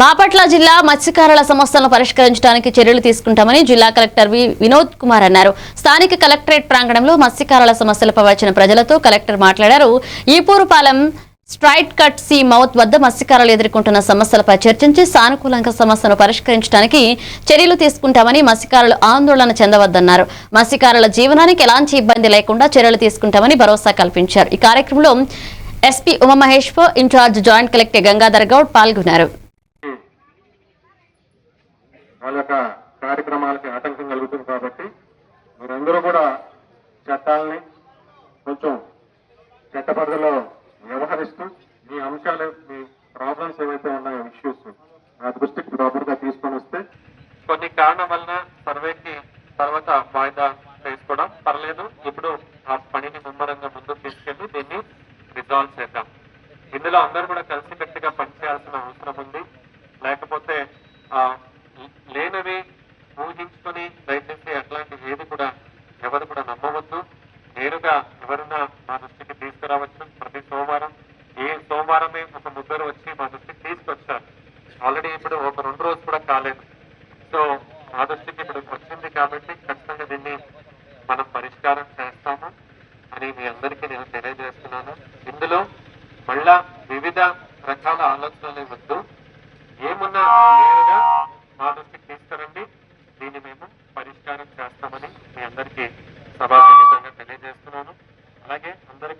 బాపట్ల జిల్లా మత్స్యకారుల సమస్యలను పరిష్కరించడానికి చర్యలు తీసుకుంటామని జిల్లా కలెక్టర్ వి వినోద్ కుమార్ అన్నారు. స్థానిక కలెక్టరేట్ ప్రాంగణంలో మత్స్యకారుల సమస్యలపై వచ్చిన ప్రజలతో కలెక్టర్ మాట్లాడారు. Epurupalem straight cut sea mouth వద్ద మత్స్యకారులు ఎదుర్కొంటున్న సమస్యలపై చర్చించి సానుకూలంగా సమస్యను పరిష్కరించడానికి చర్యలు తీసుకుంటామని మత్స్యకారులు ఆందోళన చెందవద్దన్నారు. మత్స్యకారుల జీవనానికి ఎలాంటి ఇబ్బంది లేకుండా చర్యలు తీసుకుంటామని భరోసా కల్పించారు. ఈ కార్యక్రమంలో SP Umamaheshwar in-charge joint collector Gangadhar Goud పాల్గొన్నారు. వాళ్ళ యొక్క కార్యక్రమాలకి ఆటంకం కలుగుతుంది కాబట్టి మీరందరూ కూడా చట్టాలని కొంచెం చట్టబద్ధలో వ్యవహరిస్తూ మీ అంశాలు మీ ప్రాబ్లమ్స్ ఏవైతే ఉన్నాయో ఇష్యూస్ ఆ దృష్టికి ప్రాపర్గా తీసుకొని వస్తే కొన్ని కారణం వలన సర్వేకి తర్వాత వాయిదా వేసుకోవడం పర్లేదు. ఇప్పుడు ఆ పనిని ముమ్మరంగా ముందుకు తీసుకెళ్ళి దీన్ని రిజాల్వ్ చేద్దాం. ఇందులో అందరూ కూడా కలిసికట్టుగా పనిచేయాల్సిన అవసరం ఉంది. లేకపోతే ఆ లేనవి ఊహించుకొని దయచేసి అట్లాంటి ఏది కూడా ఎవరు కూడా నమ్మవద్దు. నేరుగా ఎవరైనా మా దృష్టికి తీసుకురావచ్చు. ప్రతి సోమవారం ఏ సోమవారమే ఒక ముగ్గురు వచ్చి మా దృష్టికి తీసుకొచ్చారు. ఆల్రెడీ ఇప్పుడు ఒక రెండు రోజు కూడా కాలేదు. సో మా దృష్టికి ఇప్పుడు వచ్చింది కాబట్టి ఖచ్చితంగా దీన్ని మనం పరిష్కారం చేస్తాము అని మీ అందరికీ నేను తెలియజేస్తున్నాను. ఇందులో మళ్ళా వివిధ రకాల ఆలోచనలు వద్దు ఏమున్నా పరిష్కారం చేస్తామని మీ అందరికీ సభాసంగతంగా తెలియజేస్తున్నాను. అలాగే అందరికీ